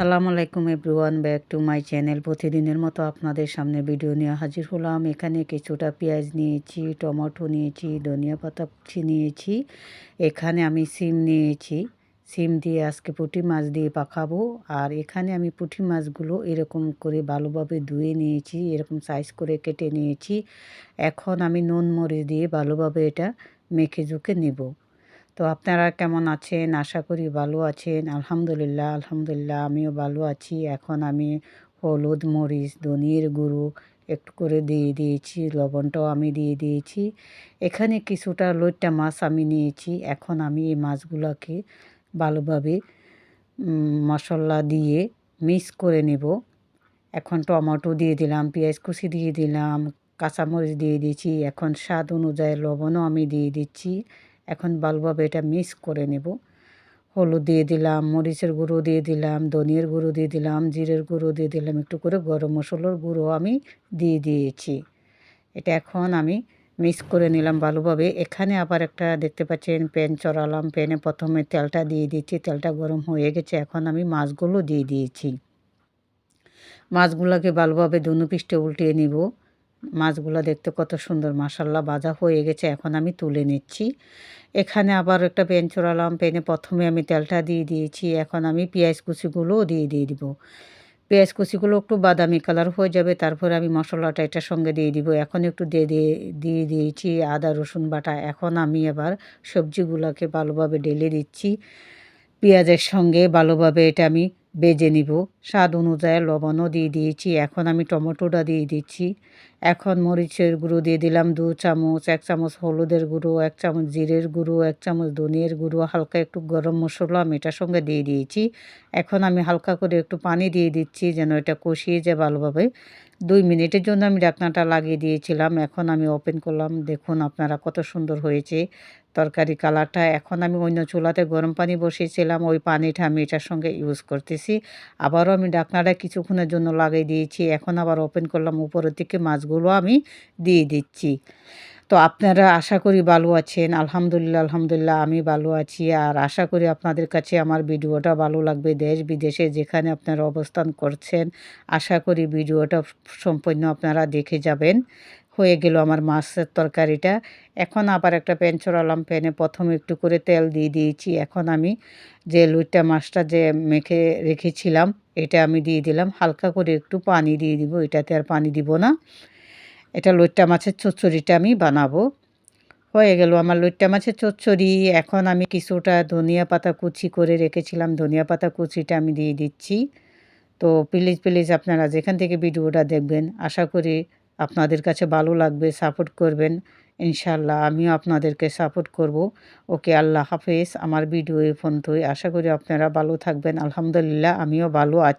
সালামু আলাইকুম everyone, back to my channel. প্রতিদিনের মতো আপনাদের সামনে ভিডিও নিয়ে হাজির হলাম। এখানে কিছুটা পেঁয়াজ নিয়েছি, টমেটো নিয়েছি, ধনিয়া পাতা কুচি নিয়েছি। এখানে আমি সিম নিয়েছি। সিম দিয়ে আজকে পুঁটি মাছ দিয়ে পাকাবো। আর এখানে আমি পুঁটি মাছগুলো এরকম করে ভালোভাবে ধুয়ে নিয়েছি, এরকম সাইজ করে কেটে নিয়েছি। এখন আমি নুন মরিচ দিয়ে ভালোভাবে এটা মেখে ঝুঁকে নেব। তো আপনারা কেমন আছেন? আশা করি ভালো আছেন। আলহামদুলিল্লাহ আলহামদুলিল্লাহ, আমিও ভালো আছি। এখন আমি হলুদ মরিচ, ধনির গুঁড়ো একটু করে দিয়ে দিয়েছি, লবণটাও আমি দিয়ে দিয়েছি। এখানে কিছুটা লইট্টা মাছ আমি নিয়েছি। এখন আমি এই মাছগুলোকে ভালোভাবে মশলা দিয়ে মিক্স করে নেব। এখন টমেটো দিয়ে দিলাম, পেঁয়াজ কুচি দিয়ে দিলাম, কাঁচামরিচ দিয়ে দিয়েছি। এখন স্বাদ অনুযায়ী লবণও আমি দিয়ে দিচ্ছি। এখন ভালোভাবে এটা মিক্স করে নেব। হলুদ দিয়ে দিলাম, মরিচের গুঁড়ো দিয়ে দিলাম, ধনিয়ার গুঁড়ো দিয়ে দিলাম, জিরের গুঁড়ো দিয়ে দিলাম, একটু করে গরম মশলার গুঁড়ো আমি দিয়ে দিয়েছি। এটা এখন আমি মিক্স করে নিলাম ভালোভাবে এখানে আবার একটা দেখতে পাচ্ছেন প্যান চড়ালাম প্যানে প্রথমে তেলটা দিয়ে দিচ্ছি, তেলটা গরম হয়ে গেছে, এখন আমি মাছগুলো দিয়ে দিয়েছি। মাছগুলোকে ভালোভাবে দুনো পিষ্টে উল্টিয়ে নিব। মাছগুলো দেখতে কত সুন্দর মাসাল্লা বাজা হয়ে গেছে, এখন আমি তুলে নিচ্ছি। এখানে আবার একটা প্যান চড়ালাম প্যানে প্রথমে আমি তেলটা দিয়ে দিয়েছি, এখন আমি পেঁয়াজ কুচিগুলোও দিয়ে দিয়ে দিব। পেঁয়াজ কুচিগুলো একটু বাদামি কালার হয়ে যাবে, তারপরে আমি মশলাটা এটার সঙ্গে দিয়ে দিব, এখন একটু দিয়ে দিয়ে দিয়ে দিয়েছি আদা, রসুন বাটা, এখন আমি আবার সবজিগুলোকে ভালোভাবে ঢেলে দিচ্ছি। পেঁয়াজের সঙ্গে ভালোভাবে এটা আমি বেজে নিব, স্বাদ অনুযায়ী লবণও দিয়ে দিয়েছি, এখন আমি টমেটোটা দিয়ে দিচ্ছি। এখন মরিচের গুঁড়ো দিয়ে দিলাম দু চামচ, এক চামচ হলুদের গুঁড়ো, এক চামচ জিরের গুঁড়ো, এক চামচ ধনিয়ার গুঁড়ো, হালকা একটু গরম মশলা আমি এটার সঙ্গে দিয়ে দিয়েছি। এখন আমি হালকা করে একটু পানি দিয়ে দিচ্ছি যেন এটা কষিয়ে যায় ভালোভাবে। দুই মিনিটের জন্য আমি ডাকনাটা লাগিয়ে দিয়েছিলাম, এখন আমি ওপেন করলাম। দেখুন আপনারা কত সুন্দর হয়েছে তরকারি কালারটা। এখন আমি অন্য চুলাতে গরম পানি বসিয়েছিলাম, ওই পানিটা আমি এটার সঙ্গে ইউজ করতেছি। আবারও আমি ডাকনাটা কিছুক্ষণের জন্য লাগিয়ে দিয়েছি, এখন আবার ওপেন করলাম উপরের দিকে মাছগুলো আমি দিয়ে দিচ্ছি। তো আপনারা আশা করি ভালো আছেন। আলহামদুলিল্লাহ আলহামদুলিল্লাহ, আমি ভালো আছি। আর আশা করি আপনাদের কাছে আমার ভিডিওটা ভালো লাগবে দেশ বিদেশে যেখানে আপনারা অবস্থান করছেন। আশা করি ভিডিওটা সম্পূর্ণ আপনারা দেখে যাবেন। হয়ে গেল আমার মাছের তরকারিটা। এখন আবার একটা প্যান চড়ালাম প্যানে প্রথমে একটু করে তেল দিয়ে দিয়েছি। এখন আমি যে লুইটা মাছটা যে মেখে রেখেছিলাম, এটা আমি দিয়ে দিলাম। হালকা করে একটু পানি দিয়ে দিব। এটাতে আর পানি দিব না। এটা লইট্টা মাছের চচ্চড়িটা আমি বানাবো। হয়ে গেল আমার লইট্টা মাছের চচ্চড়ি। এখন আমি কিছুটা ধনিয়া পাতা কুচি করে রেখেছিলাম। ধনিয়া পাতা কুচিটা আমি দিয়ে দিচ্ছি। তো প্লিজ প্লিজ আপনারা যেখান থেকে ভিডিওটা দেখবেন, আশা করি আপনাদের কাছে ভালো লাগবে, সাপোর্ট করবেন। ইনশাল্লাহ আমিও আপনাদেরকে সাপোর্ট করব। ওকে, আল্লাহ হাফেজ। আমার ভিডিও এ পর্যন্তই। আশা করি আপনারা ভালো থাকবেন। আলহামদুলিল্লাহ, আমিও ভালো আছি।